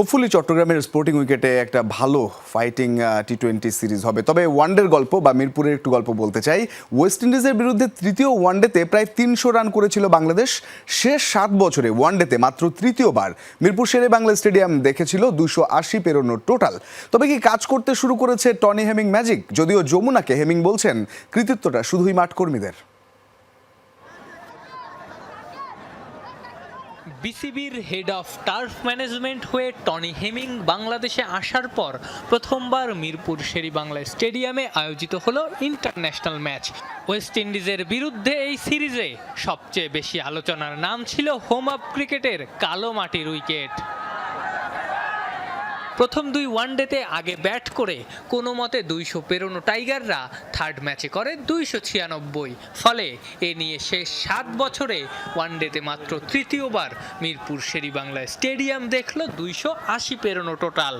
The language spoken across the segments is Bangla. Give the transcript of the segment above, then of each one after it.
হোপফুলি চট্টগ্রামের স্পোর্টিং উইকেটে একটা ভালো ফাইটিং টি টোয়েন্টি সিরিজ হবে। তবে ওয়ানডের গল্প বা মিরপুরের একটু গল্প বলতে চাই। ওয়েস্ট ইন্ডিজের বিরুদ্ধে তৃতীয় ওয়ানডেতে প্রায় তিনশো রান করেছিল বাংলাদেশ। শেষ সাত বছরে ওয়ানডেতে মাত্র তৃতীয়বার মিরপুর শেরে বাংলা স্টেডিয়াম দেখেছিল দুশো আশি পেরোনোর টোটাল তবে কি কাজ করতে শুরু করেছে টনি হেমিং ম্যাজিক? যদিও যমুনাকে হেমিং বলছেন, কৃতিত্বটা শুধুই মাঠকর্মীদের। বিসিবির হেড অফ টার্ফ ম্যানেজমেন্ট হয়ে টনি হেমিং বাংলাদেশে আসার পর প্রথমবার মিরপুর শেরি বাংলা স্টেডিয়ামে আয়োজিত হল ইন্টারন্যাশনাল ম্যাচ ওয়েস্ট ইন্ডিজের বিরুদ্ধে এই সিরিজে সবচেয়ে বেশি আলোচনার নাম ছিল হোম আপ ক্রিকেটের কালো মাটির উইকেট। প্রথম দুই ওয়ানডেতে আগে ব্যাট করে কোনো মতে দুইশো পেরোনো টাইগাররা থার্ড ম্যাচে করে দুইশো ছিয়ানব্বই। ফলে এ নিয়ে শেষ সাত বছরে ওয়ানডেতে মাত্র তৃতীয়বার মিরপুর শেরিবাংলা স্টেডিয়াম দেখল দুইশো আশি পেরোনো টোটাল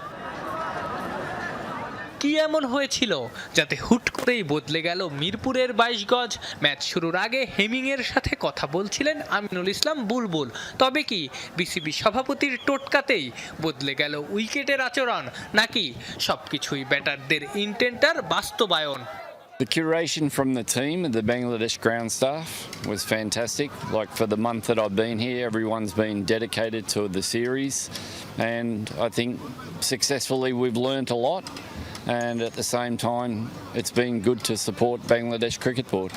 কি এমন হয়েছিল যাতে হুট করেই বদলে গেল মিরপুরের বাইশ গজ ম্যাচ শুরুর আগে হেমিংয়ের সাথে কথা বলছিলেন আমিনুল ইসলাম বুলবুল তবে কি বিসিবি সভাপতির টোটকাতেই বদলে গেল উইকেটের আচরণ নাকি সবকিছুই ব্যাটারদের ইন্টেন্টার বাস্তবায়ন The curation from the team and the Bangladesh ground staff was fantastic. Like for the month that I've been here, everyone's been dedicated to the series, and I think successfully we've learnt a lot. And at the same time, it's been good to support Bangladesh Cricket Board.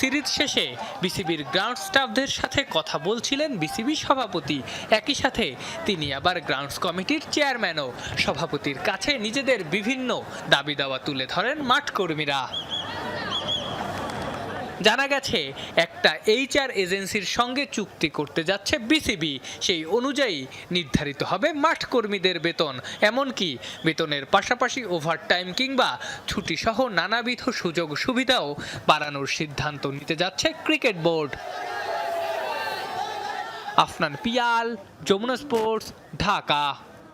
Series শেষে বিসিবির গ্রাউন্ড স্টাফদের সাথে কথা বলছিলেন বিসিবি সভাপতি। একই সাথে তিনি আবার গ্রাউন্ডস কমিটির চেয়ারম্যানও। সভাপতির কাছে নিজেদের বিভিন্ন দাবি দাওয়া তুলে ধরেন মাঠ কর্মীরা। জানা গেছে, একটা এইচআর এজেন্সির সঙ্গে চুক্তি করতে যাচ্ছে বিসিবি। সেই অনুযায়ী নির্ধারিত হবে মাঠ কর্মীদের বেতন। এমনকি বেতনের পাশাপাশি ওভারটাইম কিংবা ছুটি সহ নানাবিধ সুযোগ সুবিধাও বাড়ানোর সিদ্ধান্ত নিতে যাচ্ছে cricket board. Afnan Piyal, Jamuna sports, Dhaka.